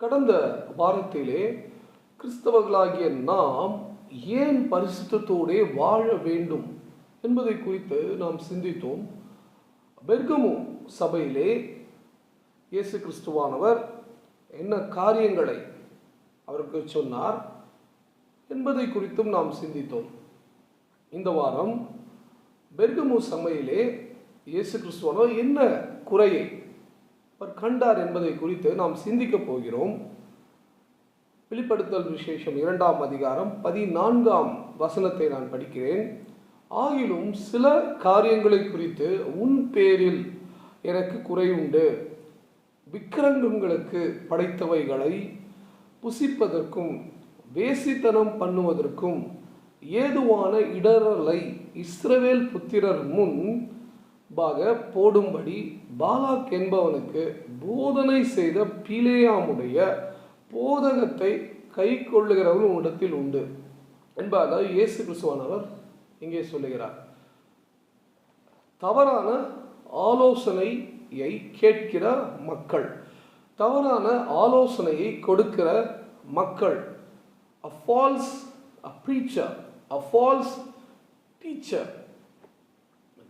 கடந்த வாரத்திலே கிறிஸ்தவர்களாகிய நாம் ஏன் பரிசுத்தோடே வாழ வேண்டும் என்பதை குறித்து நாம் சிந்தித்தோம். பெர்கமு சபையிலே இயேசு கிறிஸ்துவானவர் என்ன காரியங்களை அவருக்கு சொன்னார் என்பதை குறித்தும் நாம் சிந்தித்தோம். இந்த வாரம் பெர்கமு சபையிலே இயேசு கிறிஸ்துவானவர் என்ன குறையை அவர் கண்டார் என்பதை குறித்து நாம் சிந்திக்கப் போகிறோம். வெளிப்படுத்தல் விசேஷம் இரண்டாம் அதிகாரம் பதினான்காம் வசனத்தை நான் படிக்கிறேன். ஆகிலும் சில காரியங்களை குறித்து உன் பேரில் எனக்கு குறைவுண்டு விக்கிரங்கங்களுக்கு படைத்தவைகளை புசிப்பதற்கும் வேசித்தனம் பண்ணுவதற்கும் ஏதுவான இடரலை இஸ்ரவேல் புத்திரர் முன் பாக போடும்படி பாலாக் என்பவனுக்கு போதனை செய்த பிலேயாமுடைய போதகத்தை கை கொள்ளுகிறவர்கள் உன்னிடத்தில் உண்டு. என்பதாக இயேசு கிறிஸ்துவானவர் இங்கே சொல்லுகிறார். தவறான ஆலோசனையை கேட்கிற மக்கள் தவறான ஆலோசனையை கொடுக்கிற மக்கள் a false a preacher a false teacher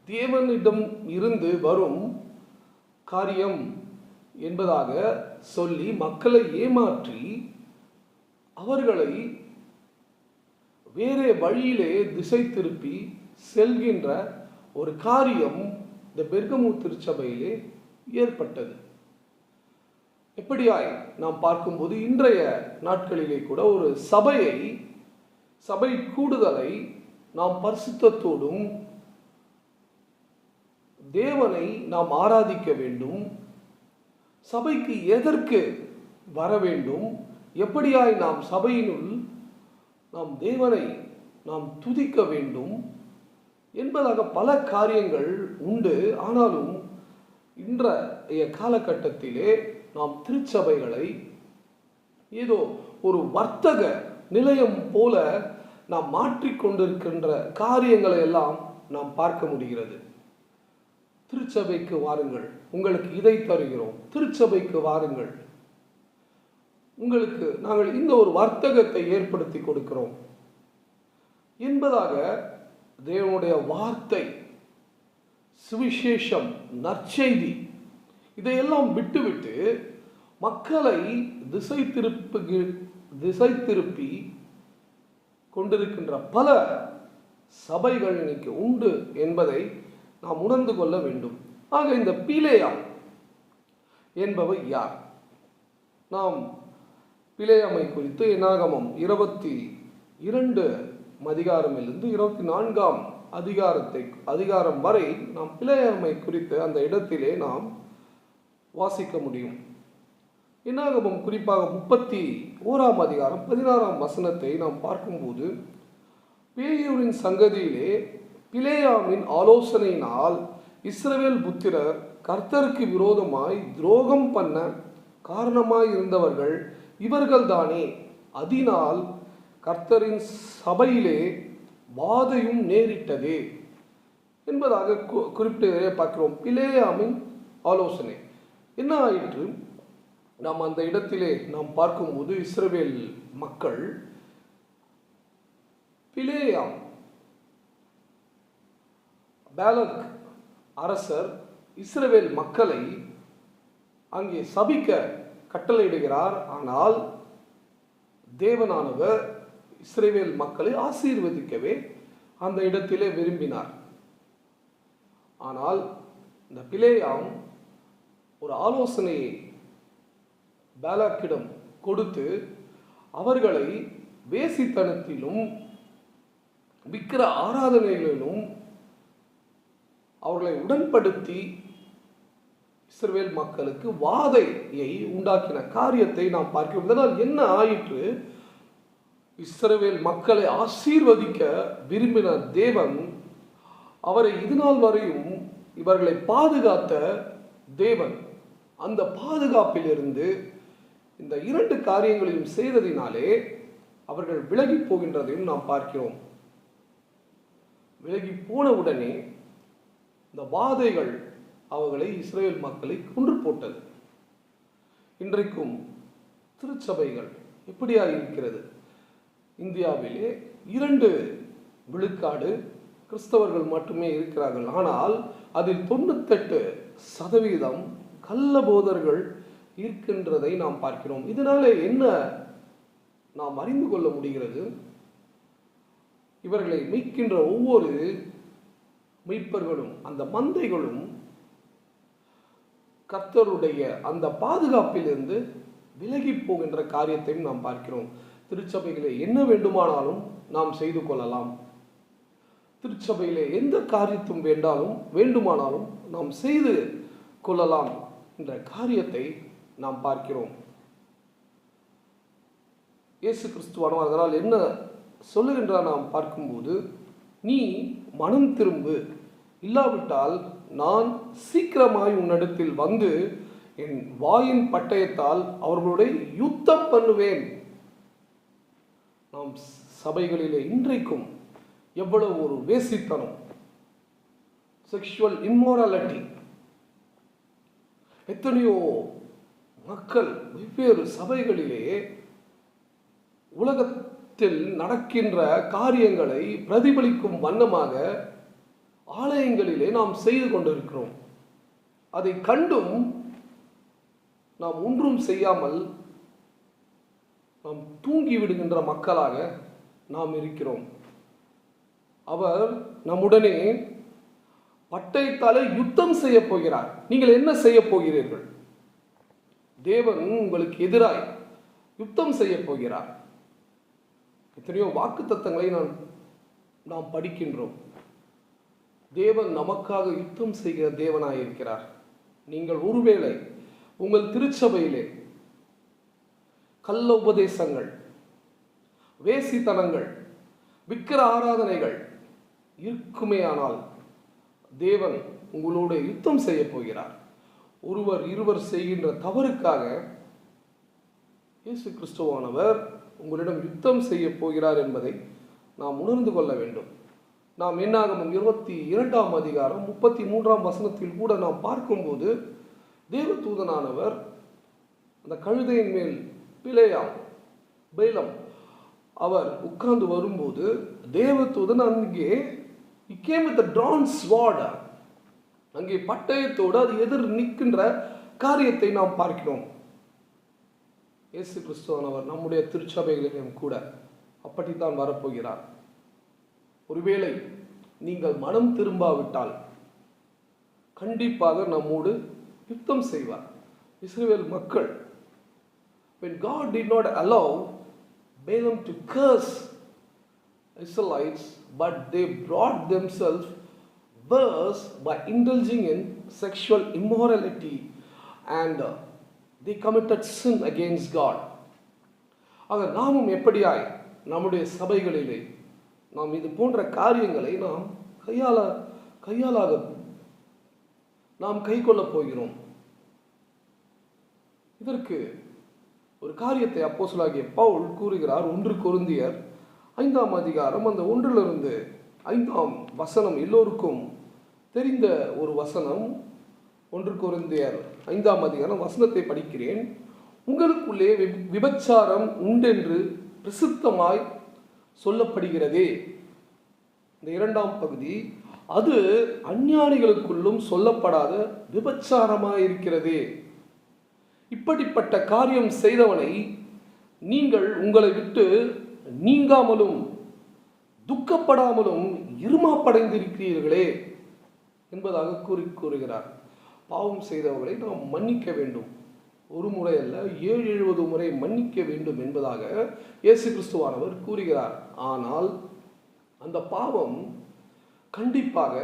தேவனிடம் இருந்து வரும் காரியம் என்பதாக சொல்லி மக்களை ஏமாற்றி அவர்களை வேறே வழியிலே திசை திருப்பி செல்கின்ற ஒரு காரியம் இந்த பெர்கமு திருச்சபையிலே ஏற்பட்டது. எப்படியாய் நாம் பார்க்கும்போது இன்றைய நாட்களிலே கூட ஒரு சபையை சபை கூடுதலை நாம் பரிசுத்தத்தோடும் தேவனை நாம் ஆராதிக்க வேண்டும். சபைக்கு எதற்கு வர வேண்டும்? எப்படியாய் நாம் சபையினுள் நாம் தேவனை நாம் துதிக்க வேண்டும் என்பதாக பல காரியங்கள் உண்டு. ஆனாலும் இன்றைய காலகட்டத்திலே நாம் திருச்சபைகளை ஏதோ ஒரு வர்த்தக நிலையம் போல நாம் மாற்றிக்கொண்டிருக்கின்ற காரியங்களை எல்லாம் நாம் பார்க்க முடிகிறது. திருச்சபைக்கு வாருங்கள். உங்களுக்கு இதை தருகிறோம். திருச்சபைக்கு வாருங்கள். உங்களுக்கு நாங்கள் இந்த ஒரு வர்த்தகத்தை ஏற்படுத்தி கொடுக்கிறோம். என்பதாக தேவனுடைய வார்த்தை சுவிசேஷம் நற்செய்தி இதையெல்லாம் விட்டுவிட்டு மக்களை திசை திருப்பு திசை திருப்பி கொண்டிருக்கின்ற பல சபைகள் இன்னைக்கு உண்டு என்பதை நாம் உணர்ந்து கொள்ள வேண்டும். ஆக இந்த பிலேயா என்பவர் யார்? நாம் பிளேயாமை குறித்து எனாகமம் இருபத்தி இரண்டு அதிகாரமிலிருந்து இருபத்தி நான்காம் அதிகாரத்தை அதிகாரம் வரை நாம் பிளேயாமை குறித்து அந்த இடத்திலே நாம் வாசிக்க முடியும். என்னாகமம் குறிப்பாக முப்பத்தி ஓராம் அதிகாரம் பதினாறாம் வசனத்தை நாம் பார்க்கும்போது பேயூரின் சங்கதியிலே பிளேயாமின் ஆலோசனையினால் இஸ்ரவேல் புத்திரர் கர்த்தருக்கு விரோதமாய் துரோகம் பண்ண காரணமாய் இருந்தவர்கள் இவர்கள்தானே. அதனால் கர்த்தரின் சபையிலே வாதையும் நேரிட்டது என்பதாக கு- பார்க்கிறோம். பிளேயாமின் ஆலோசனை. என்ன ஆயிற்று? நாம் அந்த இடத்திலே நாம் பார்க்கும்போது இஸ்ரவேல் மக்கள் பிளேயாம் பேலக் அரசர் இஸ்ரவேல் மக்களை அங்கே சபிக்க கட்டளையிடுகிறார். ஆனால் தேவனானவர் இஸ்ரேவேல் மக்களை ஆசீர்வதிக்கவே அந்த இடத்திலே விரும்பினார். ஆனால் இந்த பிளேயாம் ஒரு ஆலோசனையை பேலாக்கிடம் கொடுத்து அவர்களை வேசித்தனத்திலும் விக்கிர ஆராதனைகளிலும் அவர்களை உடன்படுத்தி இஸ்ரேல் மக்களுக்கு வாதையை உண்டாக்கின காரியத்தை நாம் பார்க்கிறோம். இதனால் என்ன ஆயிற்று? இஸ்ரவேல் மக்களை ஆசீர்வதிக்க விரும்பின தேவன் அவரை இதுநாள் வரையும் இவர்களை பாதுகாத்த தேவன். அந்த பாதுகாப்பிலிருந்து இந்த இரண்டு காரியங்களையும் செய்ததினாலே அவர்கள் விலகி போகின்றதையும் நாம் பார்க்கிறோம். விலகி போன உடனே இந்த வாதைகள் அவர்களை இஸ்ரேல் மக்களை கொன்று போட்டது. இன்றைக்கும் திருச்சபைகள் எப்படியா இருக்கிறது? இந்தியாவிலே இரண்டு விழுக்காடு கிறிஸ்தவர்கள் மட்டுமே இருக்கிறார்கள். ஆனால் அதில் தொண்ணூத்தெட்டு சதவீதம் கள்ள போதர்கள் இருக்கின்றதை நாம் பார்க்கிறோம். இதனாலே என்ன நாம் அறிந்து கொள்ள முடிகிறது? இவர்களை மீட்கின்ற ஒவ்வொரு மீட்பர்களும் அந்த மந்தைகளும் கர்த்தருடைய அந்த பாதுகாப்பிலிருந்து விலகி போகின்ற காரியத்தையும் நாம் பார்க்கிறோம். திருச்சபைகளை என்ன வேண்டுமானாலும் நாம் செய்து கொள்ளலாம். திருச்சபையிலே எந்த காரியத்தும் வேண்டாலும் வேண்டுமானாலும் நாம் செய்து கொள்ளலாம் என்ற காரியத்தை நாம் பார்க்கிறோம். இயேசு கிறிஸ்துவானவர் அதனால் என்ன சொல்லுகின்றார் நாம் பார்க்கும்போது நீ மனம் திரும்பு. இல்லாவிட்டால் நான் சீக்கிரமாய் உன்னிடத்தில் வந்து என் வாயின் பட்டயத்தால் அவர்களுடைய யுத்தம் பண்ணுவேன். நாம் சபைகளிலே இன்றைக்கும் எவ்வளவு ஒரு வேசித்தனம். செக்ஷுவல் இம்மோராலிட்டி எத்தனையோ மக்கள் வெவ்வேறு சபைகளிலே உலகத்தில் நடக்கின்ற காரியங்களை பிரதிபலிக்கும் வண்ணமாக ஆலயங்களிலே நாம் செய்து கொண்டிருக்கிறோம். அதை கண்டும் நாம் ஒன்றும் செய்யாமல் நாம் தூங்கி விடுகின்ற மக்களாக நாம் இருக்கிறோம். அவர் நம்முடனே பட்டயத்தாலே யுத்தம் செய்ய போகிறார். நீங்கள் என்ன செய்ய போகிறீர்கள்? தேவன் உங்களுக்கு எதிராய் யுத்தம் செய்ய போகிறார். எத்தனையோ வாக்கு தத்தங்களை நான் நாம் படிக்கின்றோம். தேவன் நமக்காக யுத்தம் செய்கிற தேவனாய் இருக்கிறார் நீங்கள் ஒருவேளை உங்கள் திருச்சபையிலே கள்ள உபதேசங்கள் வேசித்தனங்கள் விக்கிர ஆராதனைகள் இருக்குமே ஆனால் தேவன் உங்களோட யுத்தம் செய்ய போகிறார். ஒருவர் இருவர் செய்கின்ற தவறுக்காக இயேசு கிறிஸ்துவானவர் உங்களிடம் யுத்தம் செய்ய போகிறார் என்பதை நாம் உணர்ந்து கொள்ள வேண்டும். நாம் என்னாகமம் இருபத்தி இரண்டாம் அதிகாரம் முப்பத்தி மூன்றாம் வசனத்தில் கூட நாம் பார்க்கும்போது தேவதூதனானவர் அந்த கழுதையின் மேல் பிழையாம் பைலம் அவர் உட்கார்ந்து வரும்போது தேவதூதன் அங்கே கேம் வித் ட்ரான் ஸ்வாட் அங்கே பட்டயத்தோடு அது எதிர் நிற்கின்ற காரியத்தை நாம் பார்க்கிறோம். இயேசு கிறிஸ்துவனவர் நம்முடைய திருச்சபைகளிலும் கூட அப்படித்தான் வரப்போகிறார் ஒருவேளை நீங்கள் மனம் திரும்பாவிட்டால் கண்டிப்பாக நம்மோடு யுத்தம் செய்வார் இஸ்ரேல் மக்கள் when God did not allow Balaam to curse Israelites, but they brought themselves worse by indulging in sexual immorality and the committed sin against God ஆக நாமும் எப்படியாய் நம்முடைய சபைகளிலே நாம் இது போன்ற காரியங்களை நாம் கையாள கையாளாக நாம் கை கொள்ளப் போகிறோம். இதற்கு ஒரு காரியத்தை அப்போசலாகிய பவுல் கூறுகிறார். ஒன்று கொருந்தியர் ஐந்தாம் அதிகாரம் அந்த ஒன்றிலிருந்து ஐந்தாம் வசனம் எல்லோருக்கும் தெரிந்த ஒரு வசனம். ஒன்று கொருந்தியர் ஐந்தாம் அதிகாரம் வசனத்தை படிக்கிறேன். உங்களுக்குள்ளே விபச்சாரம் உண்டென்று பிரசித்தமாய் சொல்லப்படுகிறதே. இந்த இரண்டாம் பகுதி அது அஞ்ஞானிகளுக்குள்ளும் சொல்லப்படாத விபச்சாரமாக இருக்கிறது இப்படிப்பட்ட காரியம் செய்தவனை நீங்கள் உங்களை விட்டு நீங்காமலும் துக்கப்படாமலும் இருமாப்படைந்திருக்கிறீர்களே என்பதாக கூறி கூறுகிறார். பாவம் செய்தவர்களை நாம் மன்னிக்க வேண்டும். ஒரு முறை அல்ல ஏழு எழுபது முறை மன்னிக்க வேண்டும் என்பதாக இயேசு கிறிஸ்துவானவர் கூறுகிறார். ஆனால் அந்த பாவம் கண்டிப்பாக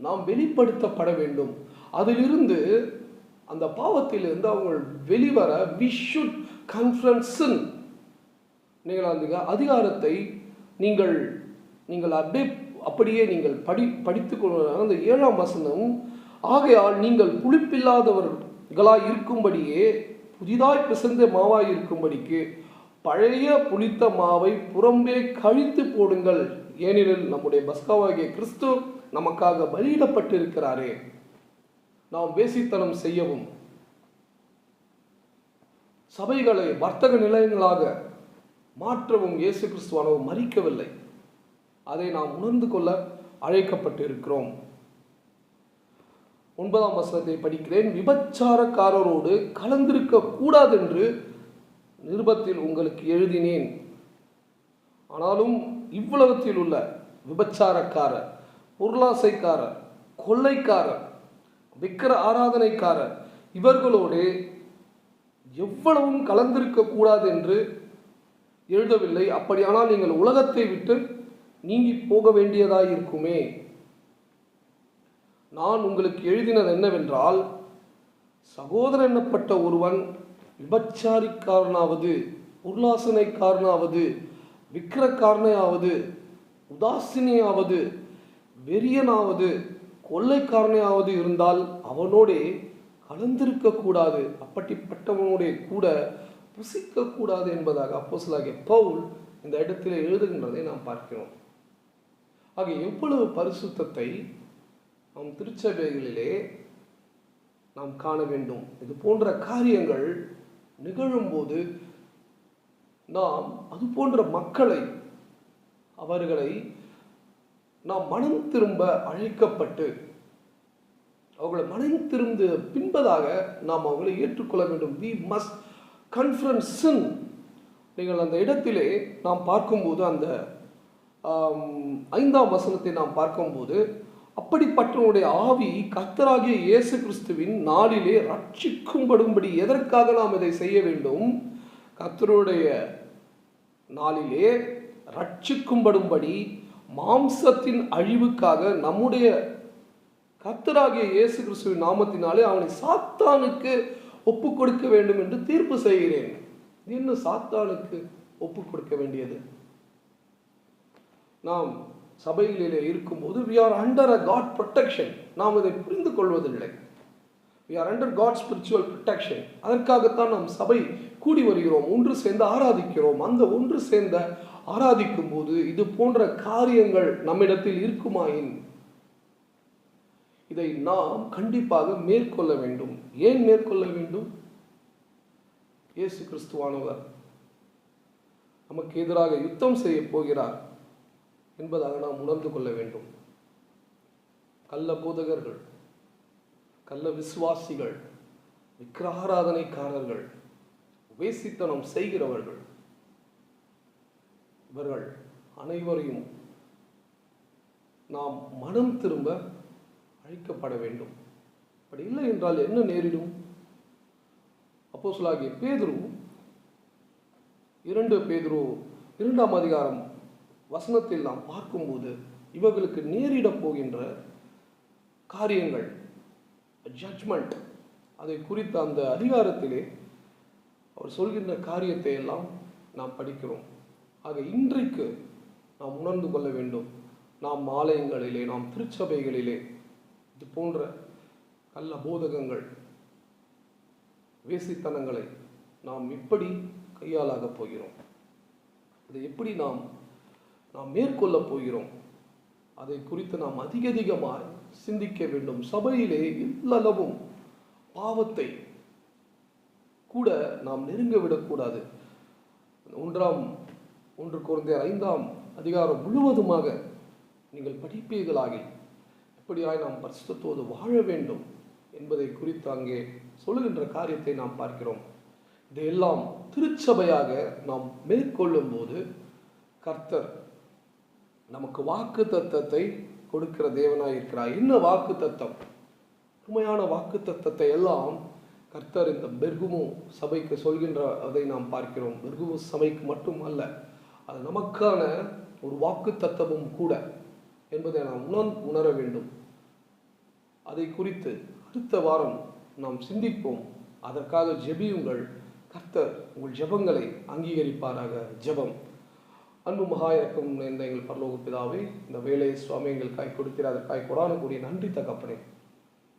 நாம் வெளிப்படுத்தப்பட வேண்டும். அதிலிருந்து அந்த பாவத்திலிருந்து அவங்க வெளிவர வி ஷுட் கன்ஃபரன்ஸன் நீங்கள் அந்த அதிகாரத்தை நீங்கள் நீங்கள் அப்படியே அப்படியே நீங்கள் படி படித்து கொள்ள அந்த ஏழாம் வசனம் ஆகையால் நீங்கள் புளிப்பில்லாதவர்களாய் இருக்கும்படியே புதிதாய் பிசைந்த மாவாய் இருக்கும்படிக்கு பழைய புளித்த மாவை புறம்பே கழித்து போடுங்கள். ஏனெனில் நம்முடைய பஸ்காவாகிய கிறிஸ்து நமக்காக பலியிடப்பட்டிருக்கிறாரே. நாம் வேசித்தனம் செய்யவும் சபைகளை வர்த்தக நிலையங்களாக மாற்றவும் இயேசு கிறிஸ்துவானவும் மறிக்கவில்லை. அதை நாம் உணர்ந்து கொள்ள அழைக்கப்பட்டு இருக்கிறோம் ஒன்பதாம் வசனத்தை படிக்கிறேன். விபச்சாரக்காரரோடு கலந்திருக்க கூடாது என்று நிருபத்தில் உங்களுக்கு எழுதினேன். ஆனாலும் இவ்வுலகத்தில் உள்ள விபச்சாரக்காரர் பொருளாசைக்காரர் கொள்ளைக்காரர் விக்கிர ஆராதனைக்காரர் இவர்களோடு எவ்வளவும் கலந்திருக்க கூடாது என்று எழுதவில்லை. அப்படியானால் நீங்கள் உலகத்தை விட்டு நீங்கி போக வேண்டியதாயிருக்குமே. நான் உங்களுக்கு எழுதினது என்னவென்றால் சகோதரன் என்னப்பட்ட ஒருவன் விபச்சாரிக்காரனாவது உல்லாசனைக்காரனாவது விக்கிரக்காரனையாவது உதாசினியாவது வெறியனாவது கொள்ளைக்காரனையாவது இருந்தால் அவனோடே கலந்திருக்கக்கூடாது அப்படிப்பட்டவனோடே கூட புசிக்கக்கூடாது என்பதாக அப்போஸ்தலனாகிய பவுல் இந்த இடத்திலே எழுதுகின்றதை நாம் பார்க்கிறோம். ஆக எவ்வளவு பரிசுத்தத்தை நாம் திருச்சபைகளிலே நாம் காண வேண்டும். இது போன்ற காரியங்கள் நிகழும்போது நாம் அது போன்ற மக்களை அவர்களை நாம் மனம் திரும்ப அழைக்கப்பட்டு அவர்களை மனம் திரும்ப பின்பதாக நாம் அவர்களை ஏற்றுக்கொள்ள வேண்டும். வி மஸ்ட் கன்ஃபரன்ஸ் நீங்கள் அந்த இடத்திலே நாம் பார்க்கும்போது அந்த ஐந்தாம் வசனத்தை நாம் பார்க்கும்போது அப்படிப்பட்டவனுடைய ஆவி கர்த்தராகிய இயேசு கிறிஸ்துவின் நாளிலே ரட்சிக்கும்படும்படி எதற்காக நாம் இதை செய்ய வேண்டும்? கர்த்தருடைய நாளிலே ரட்சிக்கும்படும்படி மாம்சத்தின் அழிவுக்காக நம்முடைய கர்த்தராகிய இயேசு கிறிஸ்துவின் நாமத்தினாலே அவனை சாத்தானுக்கு ஒப்பு கொடுக்க வேண்டும் என்று தீர்ப்பு செய்கிறேன். இன்னும் சாத்தானுக்கு ஒப்பு கொடுக்க வேண்டியது. நாம் சபைகளிலே இருக்கும்போது we are under a God protection. நாம் இதை புரிந்து கொள்வதில்லை we are under God spiritual protection. அதற்காகத்தான் நாம் சபை கூடி வருகிறோம் ஒன்று சேர்ந்து ஆராதிக்கிறோம். அந்த ஒன்று சேர்ந்த ஆராதிக்கும் போது இது போன்ற காரியங்கள் நம்மிடத்தில் இருக்குமாயின்? இதை நாம் கண்டிப்பாக மேற்கொள்ள வேண்டும். ஏன் மேற்கொள்ள வேண்டும்? இயேசு கிறிஸ்துவானவர் நமக்கு எதிராக யுத்தம் செய்ய போகிறார். என்பதாக நாம் உணர்ந்து கொள்ள வேண்டும். கள்ள போதகர்கள் கள்ள விசுவாசிகள் விக்கிரகாராதனைக்காரர்கள் வேசித்தனம் செய்கிறவர்கள் இவர்கள் அனைவரையும் நாம் மனம் திரும்ப அழைக்கப்பட வேண்டும். அப்படி இல்லை என்றால் என்ன நேரிடும்? அப்போ சொல்லாகிய பேதுரு இரண்டு பேதுரு இரண்டாம் அதிகாரம் வசனத்தில் நாம் பார்க்கும்போது இவர்களுக்கு நேரிடப் போகின்ற காரியங்கள் ஜட்ஜ்மெண்ட் அதை குறித்த அந்த அதிகாரத்திலே அவர் சொல்கின்ற காரியத்தை எல்லாம் நாம் படிக்கிறோம். ஆக இன்றைக்கு நாம் உணர்ந்து கொள்ள வேண்டும். நாம் ஆலயங்களிலே நாம் திருச்சபைகளிலே இது போன்ற கள்ள போதகங்கள் வேசித்தனங்களை நாம் எப்படி கையாளாகப் போகிறோம்? இதை எப்படி நாம் நாம் மேற்கொள்ளப் போகிறோம். அதை குறித்து நாம் அதிக அதிகமாக சிந்திக்க வேண்டும். சபையிலே இல்லளவும் பாவத்தை கூட நாம் நெருங்க விடக்கூடாது. ஒன்றாம் ஒன்று குழந்தையர் ஐந்தாம் அதிகாரம் முழுவதுமாக நீங்கள் படிப்பீர்களாகி எப்படியாய் நாம் பரிசுத்தோடு வாழ வேண்டும் என்பதை குறித்து அங்கே சொல்லுகின்ற காரியத்தை நாம் பார்க்கிறோம். இதையெல்லாம் திருச்சபையாக நாம் மேற்கொள்ளும் போது கர்த்தர் நமக்கு வாக்கு தத்தத்தை கொடுக்கிற தேவனாக இருக்கிறார். என்ன வாக்கு தத்தம்? உண்மையான வாக்கு தத்தத்தை எல்லாம் கர்த்தர் இந்த பெர்குமு சபைக்கு சொல்கின்ற அதை நாம் பார்க்கிறோம். பெர்குமு சபைக்கு மட்டும் அல்ல அது நமக்கான ஒரு வாக்கு தத்தமும் கூட என்பதை நாம் உணர் உணர வேண்டும். அதை குறித்து அடுத்த வாரம் நாம் சிந்திப்போம். அதற்காக ஜெபியுங்கள். கர்த்தர் உங்கள் ஜெபங்களை அங்கீகரிப்பாராக. ஜெபம். அன்பு மகா இறக்கம் இந்த எங்கள் பரலோக பிதாவை இந்த வேலையை சுவாமி எங்களுக்காய் கொடுக்கிற அதற்காய் கொடான கூடிய நன்றி தகப்பனே.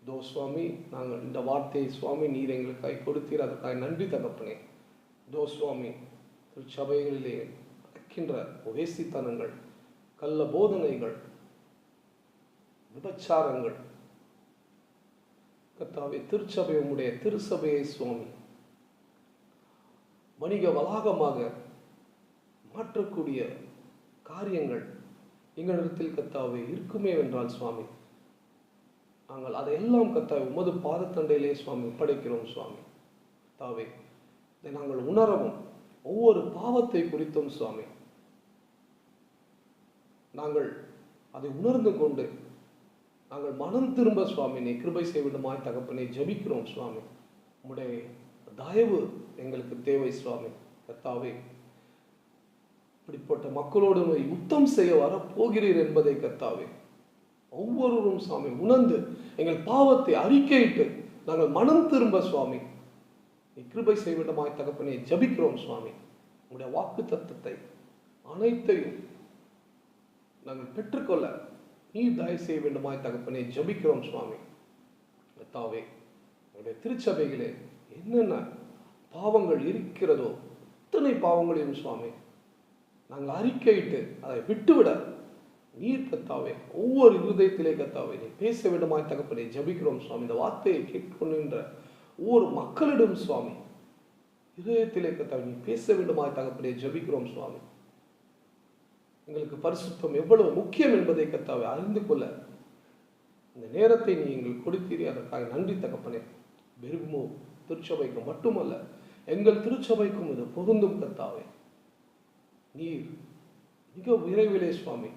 தோ சுவாமி நாங்கள் இந்த வார்த்தையை சுவாமி நீர் எங்களுக்காய் கொடுத்தீர். அதற்காய் நன்றி தகப்பனே. தோ சுவாமி திருச்சபைகளிலே நடக்கின்ற உதேசித்தனங்கள் கள்ள போதனைகள் விபச்சாரங்கள். கத்தாவே திருச்சபை உம்முடைய திருச்சபையை சுவாமி. வணிக வளாகமாக மாற்றக்கூடிய காரியங்கள் எங்களிடத்தில் கத்தாவே இருக்குமே என்றால் சுவாமி. நாங்கள் அதையெல்லாம் கத்தாவே உமது பாதத்தண்டையிலே சுவாமி ஒப்படைக்கிறோம் சுவாமி. கத்தாவே இதை நாங்கள் உணரவும் ஒவ்வொரு பாவத்தை குறித்தும் சுவாமி. நாங்கள் அதை உணர்ந்து கொண்டு நாங்கள் மனம் திரும்ப சுவாமி நீ கிருபை செய்விடுமாய் தகப்பனை ஜெபிக்கிறோம் சுவாமி. உம்முடைய தயவு எங்களுக்கு தேவை சுவாமி. கத்தாவே இப்படிப்பட்ட மக்களோடு யுத்தம் செய்ய வர போகிறீர் என்பதை கத்தாவே ஒவ்வொருவரும் சுவாமி உணர்ந்து எங்கள் பாவத்தை அறிக்கையிட்டு நாங்கள் மனம் திரும்ப சுவாமி. நீ கிருபை செய்விடமாய் தகப்பனை ஜபிக்கிறோம் சுவாமி. உங்களுடைய வாக்கு தத்தத்தை அனைத்தையும் நாங்கள் பெற்றுக்கொள்ள நீ தயவு செய்ய வேண்டுமாய் தகப்பனை ஜபிக்கிறோம் சுவாமி. கத்தாவே உங்களுடைய திருச்சபைகளே என்னென்ன பாவங்கள் இருக்கிறதோ அத்தனை பாவங்களையும் சுவாமி நாங்கள் அறிக்கையிட்டு அதை விட்டுவிட நீர் கத்தாவே ஒவ்வொரு இருதயத்திலே கத்தாவே நீ பேச விடமாய் தகப்பனே ஜபிக்கிறோம் சுவாமி. இந்த வார்த்தையை கேட்கணுன்ற ஒவ்வொரு மக்களிடம் சுவாமி இதயத்திலே கத்தாவே நீ பேச விடமாய் தகப்பனே ஜபிக்கிறோம் சுவாமி. எங்களுக்கு பரிசுத்தம் எவ்வளவு முக்கியம் என்பதை கத்தாவே அறிந்து கொள்ள இந்த நேரத்தை நீ எங்களுக்கு கொடுத்தீரி. அதற்காக நன்றி தகப்பனே. பெருமோ திருச்சபைக்கு மட்டுமல்ல எங்கள் திருச்சபைக்கும் இது பொருந்தும் கத்தாவே. நீர் மிக விரைவிலே சுவாமி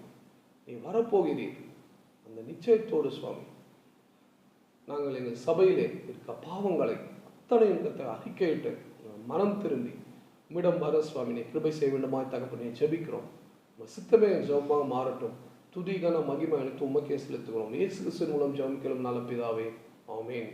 நீ வரப்போகிறீர். அந்த நிச்சயத்தோடு சுவாமி நாங்கள் எங்கள் சபையிலே இருக்க பாவங்களை அத்தனையும் கத்தை அறிக்கையிட்டு மனம் திரும்பி உம்மிடம் வர சுவாமினை கிருபை செய்ய வேண்டுமா தகப்பனையை ஜெபிக்கிறோம். உங்கள் சித்தமே ஜெபமாக மாறட்டும். துதிகன மகிமை அனைத்து உமக்கே செலுத்துகிறோம். இயேசு கிறிஸ்துவின் மூலம் ஜெபம் நல்ல பிதாவே ஆமேன்.